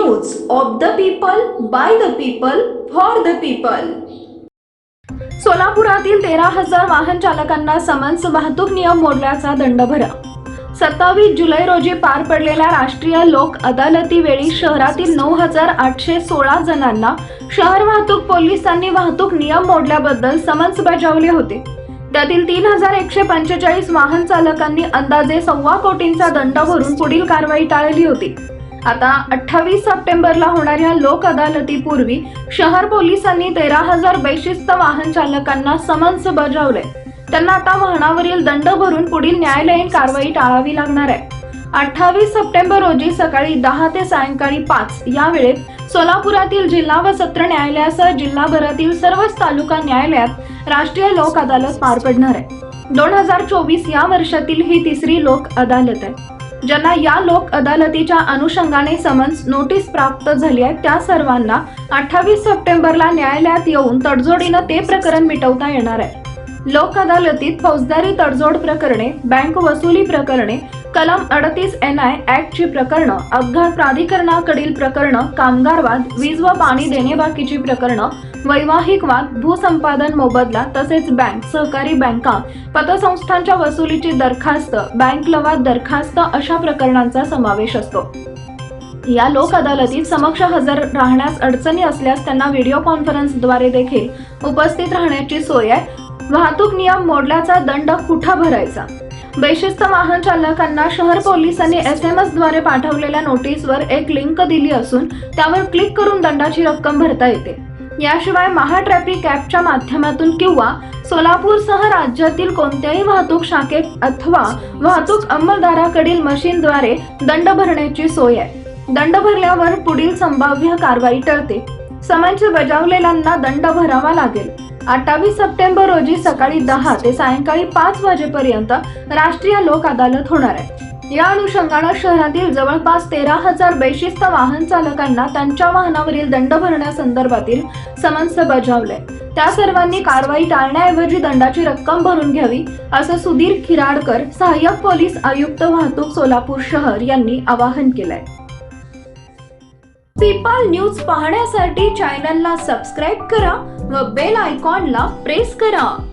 News of the people by the people for the people सोलापुरातील तेरा हजार वाहन चालकांना समन्स वाहतूक नियम मोडल्याचा दंड भरा सत्तावीस जुलै रोजी पार पडलेल्या राष्ट्रीय लोक अदालतीवेळी शहरातील नऊ हजार आठशे सोळा जणांना शहर वाहतूक पोलिसांनी वाहतूक नियम मोडल्याबद्दल समन्स बजावले होते. त्यातील तीन हजार एकशे पंचेचाळीस वाहन चालकांनी अंदाजे सव्वा कोटींचा दंड भरून पुढील कारवाई टाळली होती. आता अठ्ठावीस सप्टेंबरला होणाऱ्या लोक अदालतीपूर्वी शहर पोलिसांनी तेरा हजार बेशिस्त वाहन चालकांना समन्स बजावले. त्यांना आता वाहनावरील दंड भरून पुढील न्यायालयीन कारवाई टाळावी लागणार आहे. अठ्ठावीस सप्टेंबर रोजी सकाळी दहा ते सायंकाळी पाच या वेळेत सोलापुरातील जिल्हा व सत्र न्यायालयासह जिल्हाभरातील सर्वच तालुका न्यायालयात राष्ट्रीय लोक अदालत पार पडणार आहे. दोन हजार चोवीस या वर्षातील ही तिसरी लोक अदालत आहे. ज्यांना या लोक अदालतीच्या अनुषंगाने समन्स नोटीस प्राप्त झाली आहे त्या सर्वांना अठ्ठावीस सप्टेंबरला न्यायालयात येऊन तडजोडीनं ते प्रकरण मिटवता येणार आहे. लोक अदालतीत फौजदारी तडजोड प्रकरणे बँक वसुली प्रकरणे कलम अडतीस एन आय ऍक्टची प्रकरणं अपघात प्राधिकरणाकडील प्रकरणं कामगार वाद वीज व पाणी देणेबाकीची प्रकरणं वैवाहिक वाद भूसंपादन मोबदला तसेच बँक सहकारी बँका पतसंस्थांच्या वसुलीची दरखास्त बँक लवाद दरखास्त अशा प्रकरणांचा समावेश असतो. या लोक अदालतीत समक्ष हजर राहण्यास अडचणी असल्यास त्यांना व्हिडिओ कॉन्फरन्सद्वारे देखील उपस्थित राहण्याची सोय आहे. वाहतूक नियम मोडल्याचा दंड कुठं भरायचा? बेशिस्त वाहन चालकांना शहर पोलिसांनी एस एम एसद्वारे पाठवलेल्या नोटीसवर एक लिंक दिली असून त्यावर क्लिक करून दंडाची रक्कम भरता येते. याशिवाय महा ट्रॅफिक ॲपच्या माध्यमातून किंवा सोलापूरसह राज्यातील कोणत्याही वाहतूक शाखेत अथवा वाहतूक अंमलदाराकडील मशीनद्वारे दंड भरण्याची सोय आहे. दंड भरल्यावर पुढील संभाव्य कारवाई टळते. समन्स बजावलेल्यांना दंड भरावा लागेल. अठ्ठावीस सप्टेंबर रोजी सकाळी दहा ते सायंकाळी पाच वाजेपर्यंत राष्ट्रीय लोक अदालत होणार आहे. या अनुषंगानं शहरातील जवळपास तेरा हजार बेशिस्त वाहन चालकांना त्यांच्या वाहनावरील दंड भरण्यासंदर्भातील समन्स बजावले. त्या सर्वांनी कारवाई टाळण्याऐवजी दंडाची रक्कम भरून घ्यावी असं सुधीर खिराडकर सहाय्यक पोलीस आयुक्त वाहतूक सोलापूर शहर यांनी आवाहन केलंय. पीपल न्यूज पाहण्यासाठी चॅनलला सबस्क्राईब करा व बेल आयकॉनला प्रेस करा.